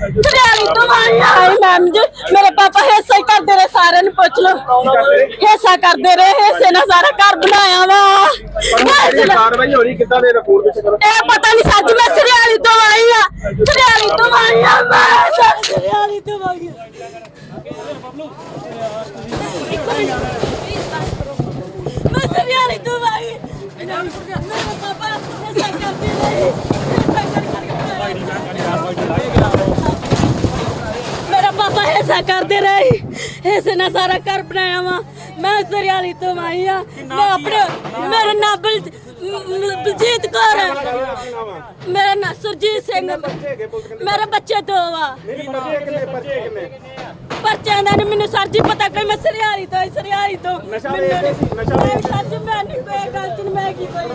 ਸਰਿਆਲੀ ਤੋਂ ਆਈ ਹਾਏ ਮੈਮ ਜੀ ਮੇਰੇ ਪਾਪਾ ਹਿੱਸਾ ਹੀ ਕਰਦੇ ਰਹੇ ਸਾਰਿਆਂ ਨੂੰ ਪੁੱਛ ਲਓ ਹਿੱਸਾ ਕਰਦੇ ਰਹੇ ਹਿੱਸੇ ਨਾਲ ਸਾਰਾ ਘਰ ਬਣਾਇਆ ਵਾ ਹਿੱਸੇ ਨਾਲ- ਕਾਰਵਾਈ ਹੋ ਰਹੀ ਕਿੱਦਾਂ ਦੇ ਰਿਪੋਰਟ ਵਿੱਚ ਕਰੋ ਇਹ ਪਤਾ ਨਹੀਂ ਸੱਚ ਮੈਂ ਸਰਿਆਲੀ ਤੋਂ ਆਈ ਆ ਸਰਿਆਲੀ ਤੋਂ ਆਈ ਆ ਮੈਂ ਸਰਿਆਲੀ ਤੋਂ ਆਈ ਆ ਮੈਂ ਸਰਿਆਲੀ ਤੋਂ ਆਈ ਮੇਰਾ ਪਾਪਾ ਹਿੱਸਾ ਕਰਦੇ ਰਹੇ ਹਿੱਸਾ ਕਰ ਮੇਰਾ ਪਾਪਾ ਹਿੱਸਾ ਕਰਦੇ ਰਹੇ। ਹਿੱਸੇ ਨਾਲ ਸਾਰਾ ਘਰ ਬਣਾਇਆ ਵਾ। ਮੈਂ ਸਰਿਆਲੀ ਤੋਂ ਆਈ ਆ। ਮੈਂ ਆਪਣੇ ਮੇਰਾ ਨਾਮ ਬਲ ਬਲਜੀਤ ਕੌਰ ਮੇਰਾ ਨਾਮ ਸੁਰਜੀਤ ਸਿੰਘ। ਮੇਰੇ ਬੱਚੇ ਦੋ ਆ। ਪਰਚੇ ਕਿੰਨੇ ਪਰਚੇ ਕਿੰਨੇ? ਬੱਚਿਆਂ ਦਾ ਨੀ ਮੈਨੂੰ ਸਰ ਜੀ ਪਤਾ ਕਿ ਮੈਂ ਸਰਿਆਲੀ ਤੋਂ ਆਈ, ਸਰਿਆਲੀ ਤੋਂ। ਨਸ਼ਾ ਵੇਚਦੇ ਸਰ ਜੀ ਮੈਂ ਨਹੀਂ ਕੋਈ ਗਲਤੀ ਨਹੀਂ ਮੈਂ ਕੀ ਕੋਈ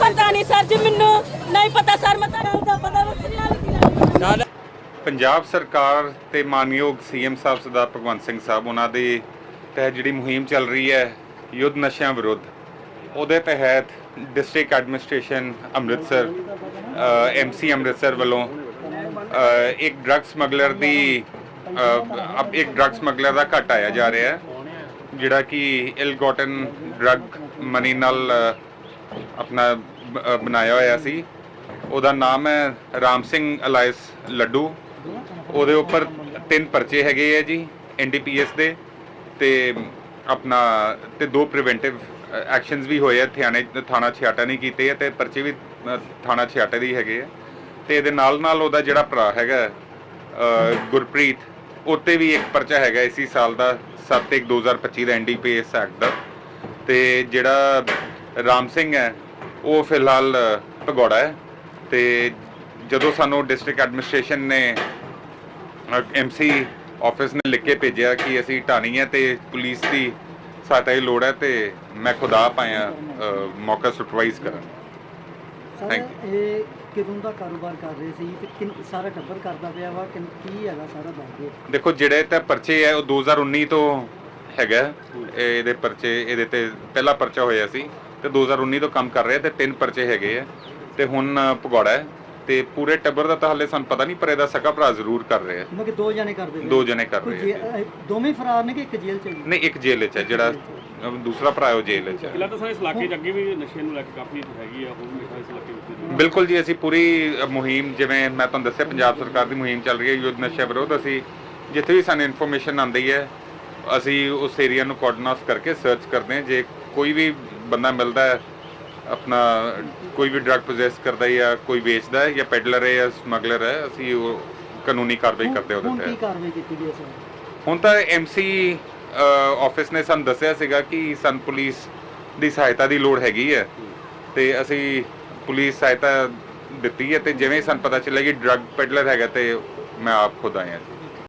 ਪਤਾ ਨਹੀਂ ਸਰ ਜੀ ਮੈਨੂੰ ਨਹੀਂ ਪਤਾ ਸਰ ਮੈਂ ਤਾਂ ਦਾ ਪਤਾ ਮੈਂ ਸਰਿਆਲੀ ਦੀ ਨਹੀਂ ਪੰਜਾਬ ਸਰਕਾਰ ਤੇ ਮਾਨਯੋਗ ਸੀਐਮ ਸਾਹਿਬ ਸਰਦਾਰ ਭਗਵੰਤ ਸਿੰਘ ਸਾਹਿਬ, ਉਹਨਾਂ ਦੇ ਤਹਿਤ ਜਿਹੜੀ ਮੁਹਿੰਮ ਚੱਲ ਰਹੀ ਹੈ ਯੁੱਧ ਨਸ਼ਿਆਂ ਵਿਰੁੱਧ, ਉਹਦੇ ਤਹਿਤ district administration Amritsar MC Amritsar ਵੱਲੋਂ ਇੱਕ ਡਰੱਗ ਸਮਗਲਰ ਦੀ ਅਬ ਇੱਕ ਡਰੱਗ ਸਮਗਲਰ ਦਾ ਘਟ ਆਇਆ ਜਾ ਰਿਹਾ ਹੈ, ਜਿਹੜਾ ਕਿ ਇਲ ਗੋਟਨ ਡਰੱਗ ਮਨੀ ਨਾਲ ਆਪਣਾ ਬਣਾਇਆ ਹੋਇਆ ਸੀ। ਉਹਦਾ ਨਾਮ ਹੈ ਰਾਮ ਸਿੰਘ ਅਲਾਇਸ ਲੱਡੂ। ਉਹਦੇ ਉੱਪਰ ਤਿੰਨ ਪਰਚੇ ਹੈਗੇ ਆ ਜੀ ਐਨਡੀਪੀਐਸ ਦੇ ਤੇ ਆਪਣਾ ਤੇ ਦੋ ਪ੍ਰੀਵੈਂਟਿਵ ਐਕਸ਼ਨਸ ਵੀ ਹੋਏ ਆ ਥਾਣੇ ਥਾਣਾ ਛਿਆਟਾ ਨਹੀਂ ਕੀਤੇ ਆ ਤੇ ਪਰਚੇ ਵੀ ਥਾਣਾ ਛਿਆਟਾ ਦੇ ਹੀ ਹੈਗੇ ਆ। ਤੇ ਇਹਦੇ ਨਾਲ ਨਾਲ ਉਹਦਾ ਜਿਹੜਾ ਭਰਾ ਹੈਗਾ ਅ, ਗੁਰਪ੍ਰੀਤ ਉੱਤੇ ਵੀ ਇੱਕ ਪਰਚਾ ਹੈਗਾ ਇਸੀ ਸਾਲ ਦਾ 7 1 2025 ਦਾ ਐਨਡੀਪੀਐਸ ਐਕਟ ਦਾ। ਤੇ ਜਿਹੜਾ ਰਾਮ ਸਿੰਘ ਹੈ ਉਹ ਫਿਲਹਾਲ ਭਗੌੜਾ ਹੈ। ਤੇ ਜਦੋਂ ਸਾਨੂੰ ਡਿਸਟ੍ਰਿਕਟ ਐਡਮਿਨਿਸਟ੍ਰੇਸ਼ਨ ਨੇ ਐਮਸੀ ਆਫਿਸ ਨੇ ਲਿਖ ਕੇ ਭੇਜਿਆ ਕਿ ਅਸੀਂ ਢਾਣੀ ਹੈ ਤੇ ਪੁਲਿਸ ਦੀ ਸਹਾਇਤਾ ਦੀ ਲੋੜ ਹੈ ਤੇ ਮੈਂ ਖੁਦ ਆਪ ਆਇਆ ਮੌਕਾ ਸੁਪਰਵਾਈਜ਼ ਕਰਨ। ਇਹ ਕਿਦੋਂ ਦਾ ਕਾਰੋਬਾਰ ਕਰ ਰਹੇ ਸੀ ਤੇ ਕਿੰਨ ਸਾਰਾ ਟੱਬਰ ਕਰਦਾ ਪਿਆ ਵਾ? ਕਿੰਨ- ਕੀ ਹੈਗਾ ਸਾਰਾ ਦੱਸ ਦਿਓ। ਦੇਖੋ ਜਿਹੜੇ ਤਾਂ ਪਰਚੇ ਹੈ ਉਹ 2019 ਤੋਂ ਹੈਗਾ। ਇਹ ਇਹਦੇ ਪਰਚੇ ਇਹਦੇ ਤੇ ਪਹਿਲਾ ਪਰਚਾ ਹੋਇਆ ਸੀ ਤੇ 2019 ਤੋਂ ਕੰਮ ਕਰ ਰਿਹਾ ਤੇ ਤਿੰਨ ਪਰਚੇ ਹੈਗੇ ਆ। ਤੇ ਹੁਣ ਭਗੌੜਾ ਹੈ। ਤੇ ਪੂਰੇ ਟੱਬਰ ਦਾ ਤਾਂ ਹਾਲੇ ਸਾਨੂੰ ਪਤਾ ਨਹੀਂ ਪਰ ਇਹਦਾ ਸਕਾ ਭਰਾ ਜ਼ਰੂਰ ਕਰ ਰਿਹਾ ਮੈਂ ਕਿ ਦੋ ਜਣੇ ਕਰਦੇ। ਦੋ ਜਣੇ ਕਰ ਰਹੇ ਅਹ ਦੋਵੇਂ ਫਰਾਰ ਨੇ ਕਿ ਇੱਕ ਜੇਲ੍ਹ ਚ ਹੈ? ਨਹੀਂ ਇੱਕ ਜੇਲ੍ਹ 'ਚ ਹੈ ਜਿਹੜਾ ਅਹ ਦੂਸਰਾ ਭਰਾ ਹੈ ਉਹ ਜੇਲ੍ਹ 'ਚ ਹੈ। ਪਹਿਲਾਂ ਤਾਂ ਸਾਰੇ ਇਸ ਇਲਾਕੇ 'ਚ ਅੱਗੇ ਵੀ ਨਸ਼ੇ ਨੂੰ ਲੈ ਕੇ ਕਾਫੀ ਹੈਗੀ ਆ ਹੋਰ ਵੀ ਇਸ ਇਲਾਕੇ ਵਿੱਚ ਬਿਲਕੁਲ ਜੀ ਅਸੀਂ ਪੂਰੀ ਅ, ਮੁਹਿੰਮ ਜਿਵੇਂ ਮੈਂ ਤੁਹਾਨੂੰ ਦੱਸਿਆ ਪੰਜਾਬ ਸਰਕਾਰ ਦੀ ਮੁਹਿੰਮ ਚੱਲ ਰਹੀ ਹੈ ਯੁੱਧ ਨਸ਼ਾ ਵਿਰੋਧ। ਅਸੀਂ ਜਿੱਥੇ ਵੀ ਸਾਨੂੰ ਇਨਫੋਰਮੇਸ਼ਨ ਆਉਂਦੀ ਹੈ ਅਸੀਂ ਉਸ ਏਰੀਆ ਨੂੰ ਕੋਆਰਡੀਨੇਟ ਕਰਕੇ ਸਰਚ ਕਰਦੇ ਹਾਂ। ਜੇ ਕੋਈ ਵੀ ਬੰਦਾ ਮਿਲਦਾ ਹੈ ਆਪਣਾ ਕੋਈ ਵੀ ਡਰੱਗ ਪੋਜੈਸ ਕਰਦਾ ਹੈ ਜਾਂ ਕੋਈ ਵੇਚਦਾ ਹੈ ਜਾਂ ਪੈਡਲਰ ਹੈ ਜਾਂ ਸਮਗਲਰ ਹੈ ਅਸੀਂ ਉਹ ਕਾਨੂੰਨੀ ਕਾਰਵਾਈ ਕਰਦੇ ਹਾਂ ਹੁਣ ਉਹਦੇ ਕੀ ਤੇ ਕਾਰਵਾਈ ਕੀਤੀ ਗਈ ਸਰ? ਹੁਣ ਤਾਂ ਐਮਸੀ ਆਫਿਸ ਨੇ ਸਾਨੂੰ ਦੱਸਿਆ ਸੀਗਾ ਕਿ ਸਾਨੂੰ ਪੁਲਿਸ ਦੀ ਸਹਾਇਤਾ ਦੀ ਲੋੜ ਹੈਗੀ ਹੈ ਤੇ ਅਸੀਂ ਪੁਲਿਸ ਸਹਾਇਤਾ ਦਿੱਤੀ ਹੈ ਤੇ ਜਿਵੇਂ ਸਾਨੂੰ ਪਤਾ ਚੱਲਿਆ ਕਿ ਡਰੱਗ ਪੈਡਲਰ ਹੈਗਾ ਤੇ ਮੈਂ ਆਪ ਖੁਦ ਆਇਆ ਜੀ।